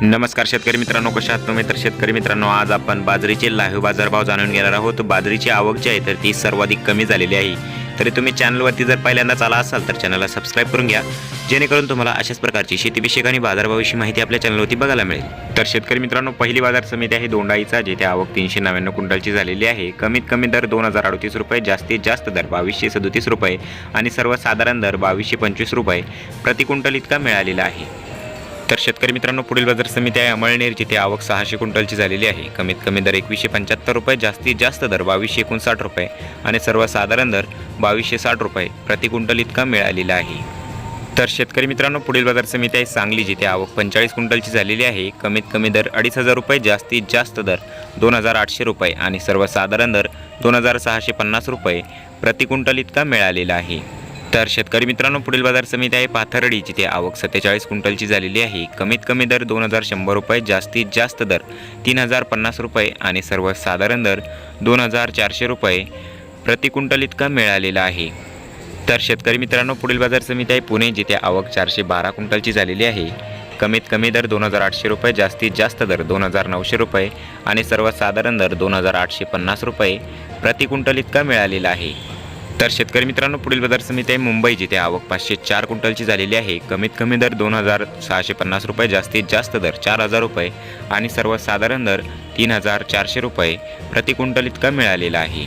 नमस्कार शेतकरी मित्रांनो कशा आहात तुम्ही? तर शेतकरी मित्रांनो आज आपण बाजरीचे लाईव्ह बाजारभाव जाणून घेणार आहोत. बाजरीची आवक जी आहे तर ती सर्वाधिक कमी झालेली आहे. तरी तुम्ही चॅनलवरती जर पहिल्यांदाच आला असाल तर चॅनलला सबस्क्राईब करून घ्या. जेणेकरून तुम्हाला अशाच प्रकारची शेतीविषयक आणि बाजारभावाविषयी माहिती आपल्या चॅनलवरती बघायला मिळेल. तर शेतकरी मित्रांनो पहिली बाजार समिती आहे दोंडाईचा जिथे आवक तीनशे नव्याण्णव क्विंटलची झालेली आहे. कमीत कमी दर दोन हजार अडतीस रुपये जास्तीत जास्त दर बावीसशे सदोतीस रुपये आणि सर्वसाधारण दर बावीसशे पंचवीस रुपये प्रति क्विंटल इतका मिळालेला आहे. तर शेतकरी मित्रांनो पुढील बाजार समिती आहे अमळनेर जिथे आवक सहाशे क्विंटलची झालेली आहे. कमीत कमी दर एकवीसशे पंच्याहत्तर रुपये जास्तीत जास्त दर बावीसशे एकोणसाठ रुपये आणि सर्वसाधारण दर बावीसशे साठ रुपये प्रति क्विंटल इतका मिळालेला आहे. तर शेतकरी मित्रांनो पुढील बाजार समिती आहे सांगली जिथे आवक पंचेचाळीस क्विंटलची झालेली आहे. कमीत कमी दर अडीच हजार रुपये जास्तीत जास्त दर दोन हजार आठशे रुपये आणि सर्वसाधारण दर दोन हजार सहाशे पन्नास रुपये प्रति क्विंटल इतका मिळालेला आहे. तर शेतकरी मित्रांनो पुढील बाजार समिती आहे पाथर्डी. जिथे आवक सत्तेचाळीस क्विंटलची झालेली आहे. कमीत कमी दर दोन हजार शंभर रुपये जास्तीत जास्त दर तीन हजार पन्नास रुपये आणि सर्वसाधारण दर दोन हजार चारशे रुपये प्रति क्विंटल इतका मिळालेला आहे. तर शेतकरी मित्रांनो पुढील बाजार समिती आहे पुणे जिथे आवक चारशे बारा क्विंटलची झालेली आहे. कमीत कमी दर दोन हजार आठशे रुपये जास्तीत जास्त दर दोन हजार नऊशे रुपये आणि सर्वसाधारण दर दोन हजार आठशे पन्नास रुपये प्रति क्विंटल इतका मिळालेला आहे. तर शेतकरी मित्रांनो पुढील बाजार समिती आहे मुंबई जिथे आवक पाचशे चार क्विंटलची झालेली आहे. कमीत कमी दर दोन हजार सहाशे पन्नास रुपये जास्तीत जास्त दर चार हजार रुपये आणि सर्वसाधारण दर तीन हजार चारशे रुपये प्रति क्विंटल इतका मिळालेला आहे.